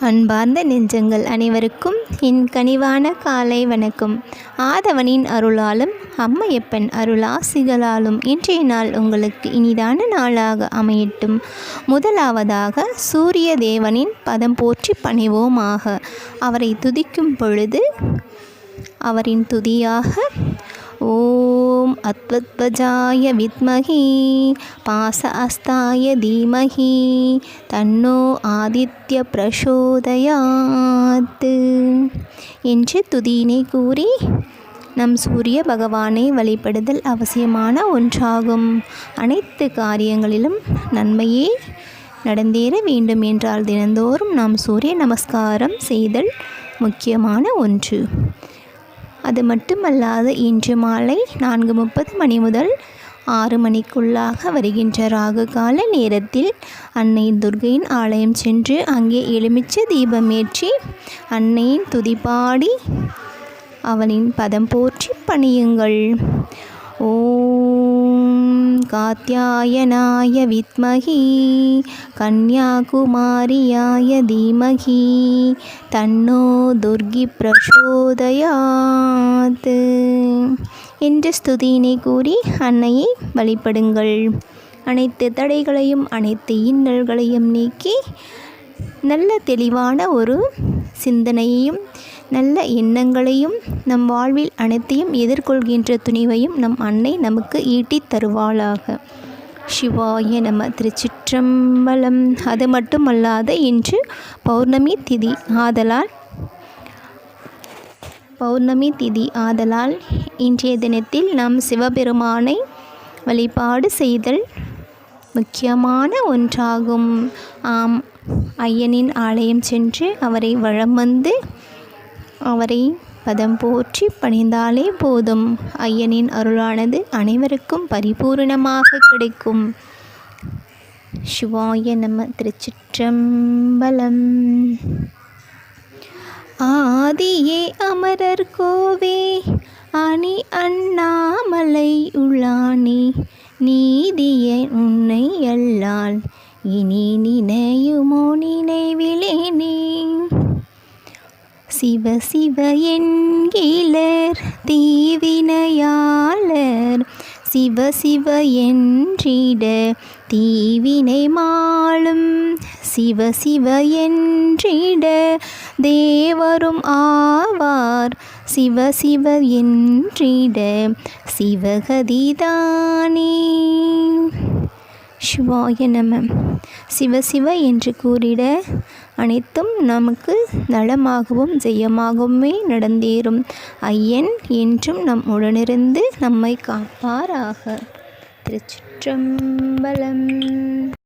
அன்பார்ந்த நெஞ்சங்கள் அனைவருக்கும் என் கனிவான காலை வணக்கம். ஆதவனின் அருளாலும் அம்மையப்பன் அருளாசிகளாலும் இன்றைய நாள் உங்களுக்கு இனிதான நாளாக அமையட்டும். முதலாவதாக சூரிய தேவனின் பதம் போற்றி பணிவோமாக. அவரை துதிக்கும் பொழுது அவரின் துதியாக ஓம் அத்வத்வஜாய வித்மகி பாச அஸ்தாய தீமகி தன்னோ ஆதித்ய பிரசோதயாத்து என்று துதியினை கூறி நம் சூரிய பகவானை வழிபடுதல் அவசியமான ஒன்றாகும். அனைத்து காரியங்களிலும் நன்மையே நடந்தேற வேண்டும் என்றால் தினந்தோறும் நாம் சூரிய நமஸ்காரம் செய்தல் முக்கியமான ஒன்று. அது மட்டுமல்லாது இன்று மாலை நான்கு முப்பது மணி முதல் ஆறு மணிக்குள்ளாக வருகின்ற ராகு கால நேரத்தில் அன்னை துர்கையின் ஆலயம் சென்று அங்கே எலுமிச்சை தீபமேற்றி அன்னையின் துதிப்பாடி அவளின் பதம் போற்றி பணியுங்கள். ஓ காத்தியாயனாய வித்மகி கன்யாகுமாரியாய தீமகி தன்னோ துர்கி பிரசோதயாது. என்ற ஸ்துதியினை கூறி அன்னையை வழிபடுங்கள். அனைத்து தடைகளையும் அனைத்து இன்னல்களையும் நீக்கி நல்ல தெளிவான ஒரு சிந்தனையையும் நல்ல எண்ணங்களையும் நம் வாழ்வில் அனைத்தையும் எதிர்கொள்கின்ற துணிவையும் நம் அன்னை நமக்கு ஈட்டித் தருவாளாக. சிவாய நம திருச்சிற்றம்பலம். அது மட்டுமல்லாத இன்று பௌர்ணமி திதி ஆதலால் பௌர்ணமி திதி ஆதலால் இன்றைய தினத்தில் நாம் சிவபெருமானை வழிபாடு செய்தல் முக்கியமான ஒன்றாகும். ஆம் ஐயனின் ஆலயம் சென்று அவரை வளம் வந்து அவரை பதம் போற்றி பணிந்தாலே போதும். ஐயனின் அருளானது அனைவருக்கும் பரிபூர்ணமாக கிடைக்கும். சிவாய நம திருச்சிற்றம்பலம். ஆதியே அமரர் கோவே அணி அண்ணாமலை உள்ளானே நீதிய உன்னை அல்லால் இனி நினையுமோ நினைவிலேனே சிவ சிவ என்கிலர் தீவினையாளர். சிவ சிவ என்றிட தீவினை மாளும். சிவ சிவ என்றிட தேவரும் ஆவார். சிவ சிவ என்றிட சிவகதிதானே. சிவாய நம. சிவ சிவ என்று கூறிட அனைத்தும் நமக்கு நலமாகவும் ஜெயமாகவுமே நடந்தேறும். ஐயன் என்றும் நம் உடனிருந்து நம்மை காப்பாராக. திருச்சிற்றம்பலம்.